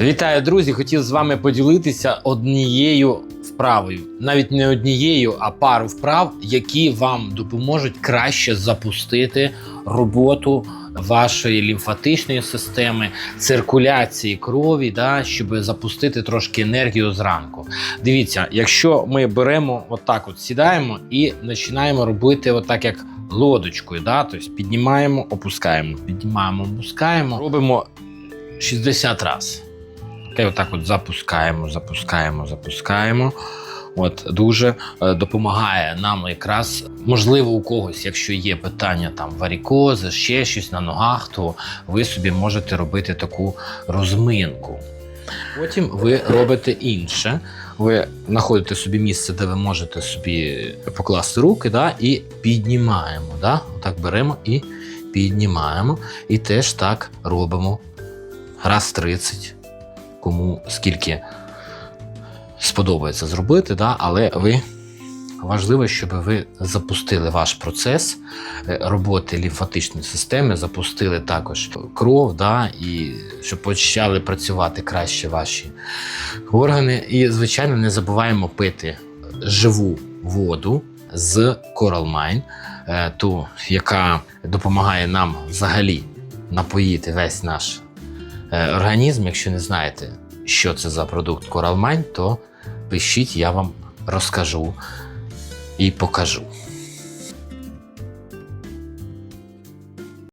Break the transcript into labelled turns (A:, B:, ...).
A: Вітаю, друзі! Хотів з вами поділитися однією вправою, навіть не однією, а пару вправ, які вам допоможуть краще запустити роботу вашої лімфатичної системи, циркуляції крові, да, щоб запустити трошки енергію зранку. Дивіться, якщо ми беремо отак, от сідаємо і починаємо робити отак, як лодочкою, да, тобто піднімаємо, опускаємо, піднімаємо, опускаємо, робимо 60 разів. Окей, отак от запускаємо, запускаємо, запускаємо. От дуже е, допомагає нам якраз, можливо, у когось, якщо є питання там варікози, ще щось на ногах, то ви собі можете робити таку розминку. Потім ви робите інше. Ви знаходите собі місце, де ви можете собі покласти руки, да, і піднімаємо. Да? Отак беремо і піднімаємо. І теж так робимо раз 30 кому скільки сподобається зробити, да? але ви важливо, щоб ви запустили ваш процес е, роботи лімфатичної системи, запустили також кров, да? і щоб почали працювати краще ваші органи. І, звичайно, не забуваємо пити живу воду з Coral Mine, е, ту, яка допомагає нам взагалі напоїти весь наш організм. Якщо не знаєте, що це за продукт Коралмайн, то пишіть, я вам розкажу і покажу.